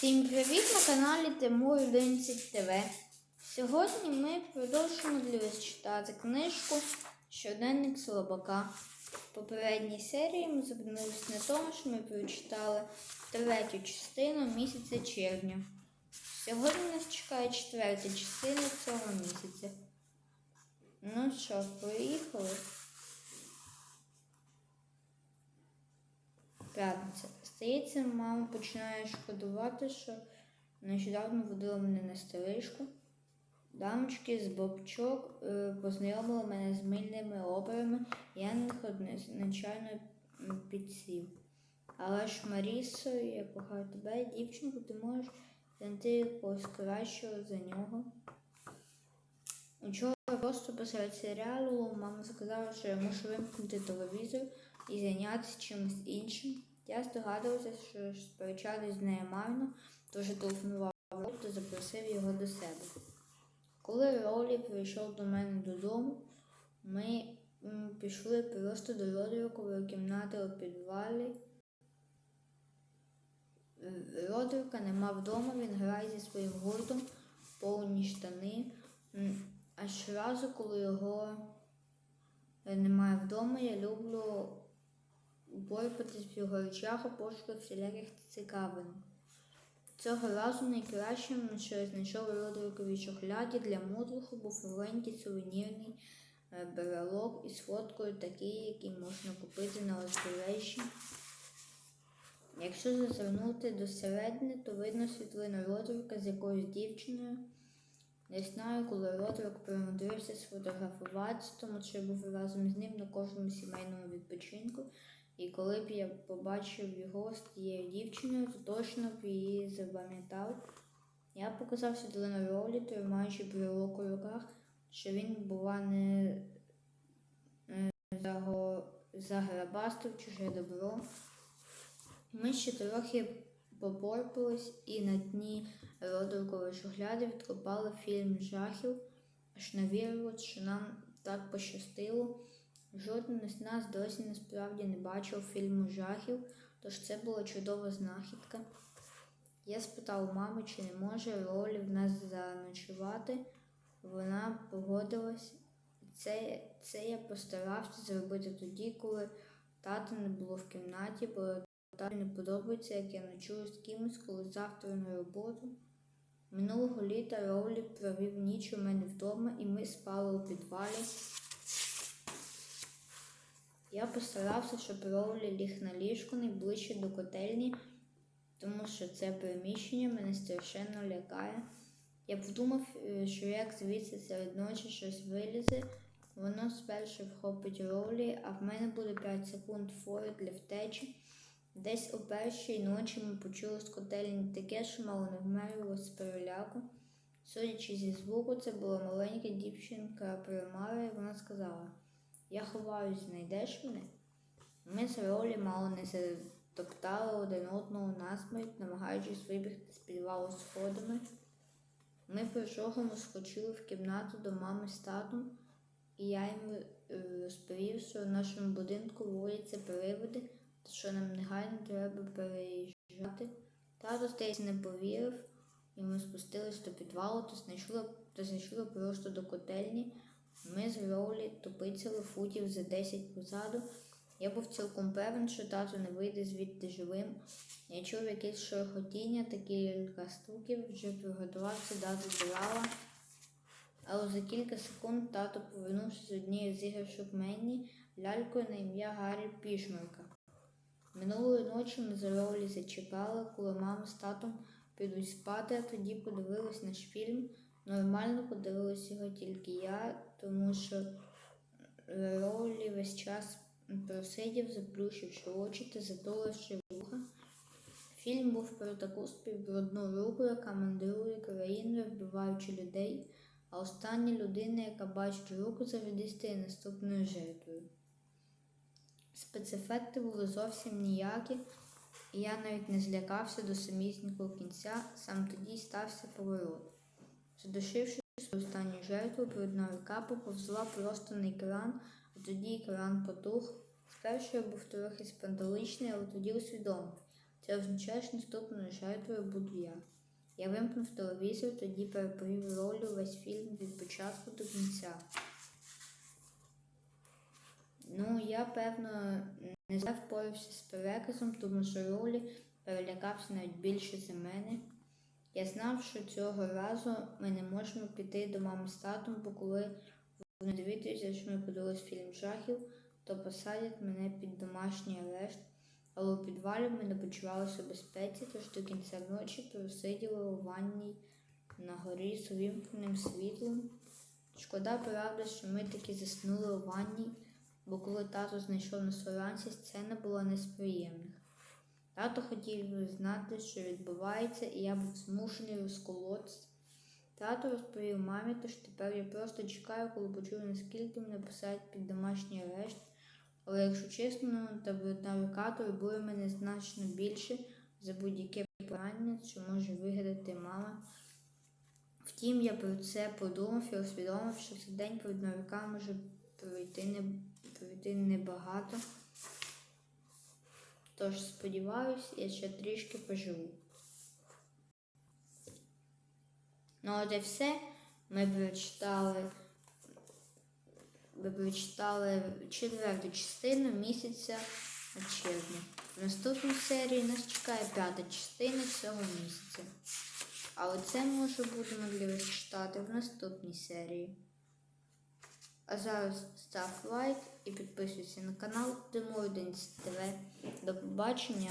Всім привіт на каналі Тимур 11 ТВ. Сьогодні ми продовжуємо для вас читати книжку Щоденник Слабака. В попередній серії ми зупинилися на тому, що ми прочитали третю частину місяця червня. Сьогодні нас чекає четверта частина цього місяця. Ну що, поїхали? Стається, мама починає шкодувати, що нещодавно водила мене на стрижку. Дамочки з бобчок е, познайомили мене з мильними операми, я на них одночайно підсів. Але ж Марісо, я кохаю тебе, дівчинку, ти можеш знайти якогось кращого за нього. Учора просто посеред серіалу мама сказала, що я мушу вимкнути телевізор і зайнятися чимось іншим. Я здогадувався, що сперечатись з нею марно, тож телефонував Ролі та запросив його до себе. Коли Ролі прийшов до мене додому, ми пішли просто до Родрикової кімнати у підвалі. Родрика нема вдома, він грає зі своїм гуртом повні штани. А щоразу, коли його немає вдома, я люблю його речах у пошуках всіляких цікавин. Цього разу найкращим, що знайшов у Родриковій шухляді для мудруху, був маленький сувенірний е, берелок із фоткою такий, який можна купити на узбережжі. Якщо зазирнути до середини, то видно світлину Родрика з якоюсь дівчиною. Не знаю, коли Родрик примудрився сфотографуватися, тому що я був разом з ним на кожному сімейному відпочинку. І коли б я побачив його з тією дівчиною, то точно б її запам'ятав. Я показав світлину Ролі, тримаючи брелок у руках, що він, бува, не заграбастив чуже добро. Ми ще трохи попорпались і на дні Родрикової шухляди відкопали фільм жахів, аж не навірилось, що нам так пощастило. Жоден із нас досі насправді не бачив фільму жахів, тож це була чудова знахідка. Я спитав мами, чи не може Ролі в нас заночувати. Вона погодилась. Це, це я постарався зробити тоді, коли тата не було в кімнаті, бо тату не подобається, як я ночую з кимось, коли завтра на роботу. Минулого літа Роулі провів ніч у мене вдома, і ми спали у підвалі. Я постарався, щоб Роулі ліг на ліжку найближче до котельні, тому що це приміщення мене страшенно лякає. Я подумав, е, що як звідси серед ночі щось вилізе, воно спершу вхопить Роулі, а в мене буде 5 секунд фори для втечі. Десь о першій ночі ми почули з котельні таке, що мало не вмерло з переляку. Судячи зі звуку, це була маленька дівчинка Примара, і вона сказала: Я ховаюсь, знайдеш мене? Ми з Ролі мало не затоптали один одного насмерть, намагаючись вибігти з підвалу сходами. Ми прожогом скочили в кімнату до мами з татом, і я їм е, розповів, що в нашому будинку водяться привиди, та що нам негайно треба переїжджати. Тато здається не повірив, і ми спустились до підвалу та знайшли, та знайшли просто до котельні. Ми з Роулі топицяли футів за 10 позаду. Я був цілком певен, що тато не вийде звідти живим. Я чув якесь шорохотіння та кілька стуків, вже приготувався дати драла. Але за кілька секунд тато повернувся з однією з іграшок Менні лялькою на ім'я Гаррі Пішмарка. Минулої ночі ми за Роулі зачекали, коли мама з татом підуть спати, а тоді подивились наш фільм. Нормально подивилась його тільки я, тому що Роулі весь час просидів, заплющивши очі та затуливши вуха. Фільм був про таку співбрудну руку, яка мандрує країною, вбиваючи людей, а остання людина, яка бачить руку, завжди стає наступною жертвою. Спецефекти були зовсім ніякі, і я навіть не злякався до самісінького кінця, сам тоді стався поворот. Задушивши свою останню жертву, брудна рука поповзла просто на екран, а тоді екран потух. Спершу я був трохи спантеличний, але тоді усвідомив. Це означає, що наступною жертвою буду я. Я вимкнув телевізор, тоді переповів ролю весь фільм від початку до кінця. Ну, я, певно, не впорався з переказом, тому що ролі перелякався навіть більше за мене. Я знав, що цього разу ми не можемо піти до мами з татом, бо коли вони довідаються, що ми подивились фільм жахів, то посадять мене під домашній арешт. Але у підвалі ми не почувалися у безпеці, тож до кінця ночі просиділи у ванній на горі з увімкненим світлом. Шкода, правда, що ми таки заснули у ванні, бо коли тато знайшов нас уранці, сцена була не. Тато хотів знати, що відбувається, і я був змушений розколотися. Тато розповів мамі, тож тепер я просто чекаю, коли почую, наскільки мене посадять під домашній арешт. Але якщо чесно, то навика турбує мене значно більше за будь-яке питання, що може вигадати мама. Втім, я про це подумав і усвідомив, що цей день перед новиками може пройти небагато. Тож сподіваюсь, я ще трішки поживу. Ну от і все. Ми прочитали ви прочитали четверту частину місяця червня. В наступній серії нас чекає п'ята частина цього місяця. Але це ми вже будемо читати в наступній серії. А зараз став лайк і підписуйся на канал Димо 11 ТВ. До побачення!